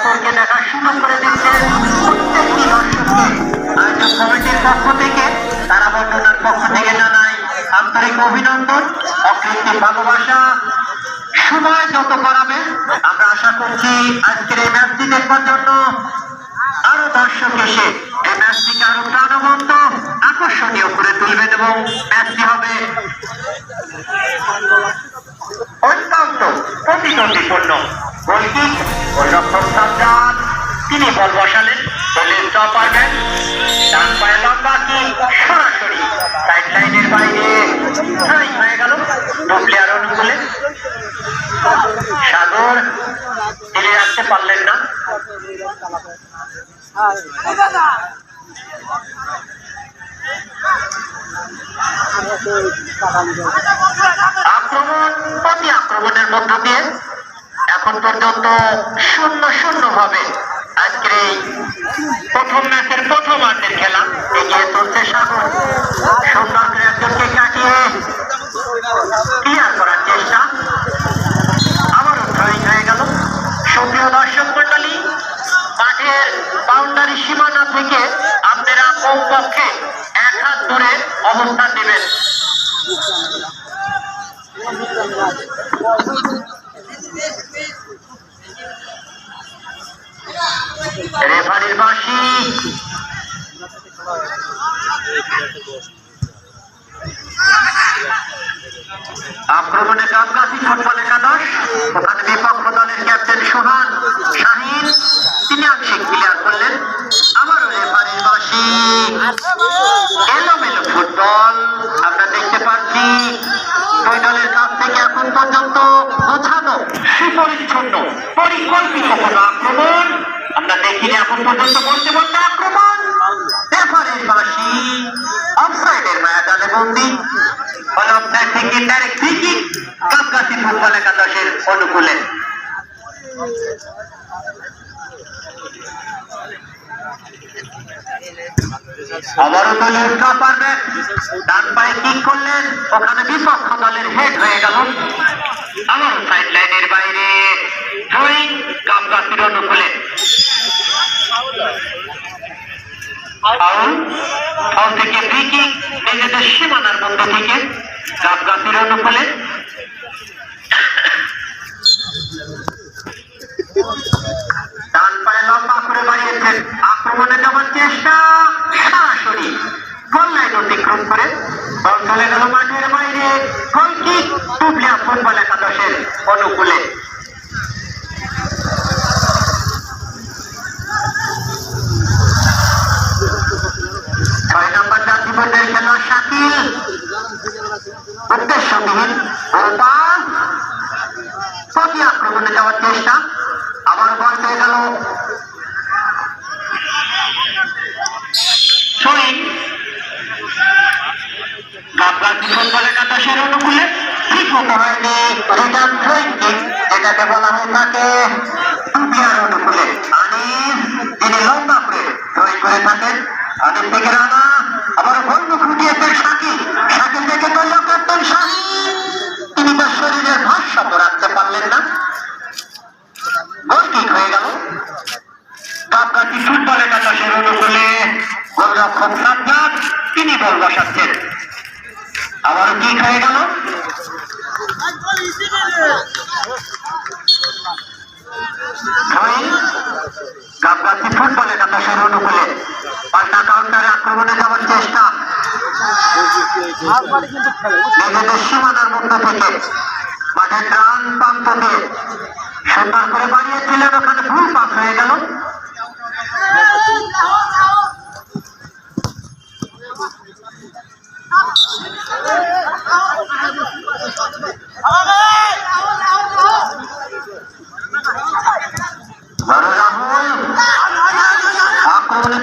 অপরকে দেখার সুযোগ করে দিচ্ছে প্রত্যেকটি দর্শককে। আয়োজক কমিটির পক্ষ থেকে, তারা বর্ণনার পক্ষ থেকে জানাই আন্তরিক অভিনন্দন, অকৃত্রিম ভালোবাসা। সময় যত করাবে, আমরা আশা করছি আজকের এই ম্যাচটি দেখবার জন্য আরও দর্শক এসে এই ম্যাচটিকে আরও প্রাণবন্ত, আকর্ষণীয় করে তুলবেন এবং ম্যাচটি হবে অত্যন্ত প্রতিদ্বন্দ্বীপূর্ণ। গোলকিক গোলরক্ষক সাজ্জাদ তিনি বল বসালেন চপার ম্যাচ ডান পায়ে লম্বা কি সরাসরি সাইড লাইনের বাইরে ট্রাই হয়ে গেল দু প্লেয়ার অনুকূলে সাগর তিনি রাখতে পারলেন না আক্রমণ প্রতি আক্রমণের মধ্য দিয়ে এখন পর্যন্ত শূন্য শূন্য ভাবে। আজকের এই প্রথম ম্যাচের প্রথম আর্ধের খেলা। এগিয়ে চলছে সাগর। সুন্দর একজনকে কাটিয়ে ক্লিয়ার করার চেষ্টা। আবারও ড্রয়িং হয়ে গেল। সুপ্রিয় দর্শক মন্ডলী মাঠের বাউন্ডারি সীমানা থেকে আপনারা কমপক্ষে এক হাত দূরে অবস্থান নেবেন। আক্রমণে গামগাছি ফুটবল একাদশ। ওখানে বিপক্ষ দলের ক্যাপ্টেন সোহান শাহিন। তিনি আংশিক ক্লিয়ার করলেন, আবারও রেফারির বাঁশি। এলোমেলো ফুটবল, আমরা দেখতে পাচ্ছি, দুই দলের কাছ থেকে এখন পর্যন্ত গোছানো সুপরিচ্ছন্ন, পরিকল্পিত কোনো আক্রমণ। আমরা দেখিনি এখন পর্যন্ত বলতে বলতে আক্রমণ। রেফারির বাঁশি। অফসাইডের ময়দানে বন্দি। ফলে অফসাইড থেকে ডাইরেক্ট ফ্রি গামগাছি ফুটবল একাদশের অনুকূলে। আবারও দলের টপার ব্যাক ডান পায়ে কিক করলেন। ওখানে বিপক্ষ দলের হেড হয়ে গেল। আবার সাইড লাইনের বাইরে। থ্রোয়িং গামগাছির অনুকূলে। ফাউল থেকে ফ্রি কিক নিজেদের সীমানার মধ্যে থেকে গামগাছির অনুকূলে ডান আক্রমণে যাওয়ার চেষ্টা সরাসরি গোল লাইন অতিক্রম চলে গেল মাঠের বাইরে। গোল কিক টুবলিয়া ফুটবল অনুকূলে। আক্রমণে যাওয়ার চেষ্টা। আবার বল পেয়ে গেল। শরীর গাবগাছি ফুটবল একাদশের অনুকূলে। ঠিক মতো হয়নি। রিটার্ন কিক যেটাকে বলা থেকে রানা। কাপকাঠি ফুটবল একাদশের অনুকূলে গোলরক্ষক সাজ্জাদ, তিনি বল বসাচ্ছেন। আবারও কিক হয়ে গেল? থ্রোয়িং কাপকাঠি ফুটবল একাদশের অনুকূলে পাল্টা কাউন্টারে আক্রমণে যাওয়ার চেষ্টা। নিজেদের সীমানার মধ্য থেকে মাঠের ডান প্রান্ত সুন্দর করে বানিয়েছিলেন ওখানে ভুল পাস হয়ে গেল। বড়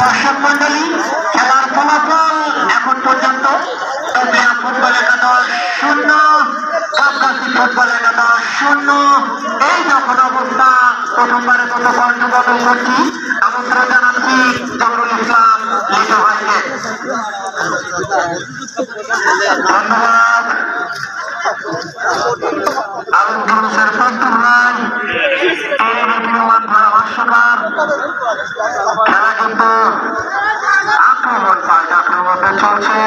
দর্শক মন্ডলী খেলার ফলাফল এখন পর্যন্ত তবলিয়া ফুটবল একাদশ শূন্য গাবগাছি ফুটবল একাদশ শূন্য। এই যখন অবস্থা, প্রথমবারের মতো কণ্ঠবদল করছি আমন্ত্রণ জানাচ্ছি জমরুল ইসলাম লিটু ভাইকে ধন্যবাদ। আলম পুরুষের প্রস্তুত ভাই এই খেলা কিন্তু আক্রমণ পাল্টা আক্রমণে চলছে।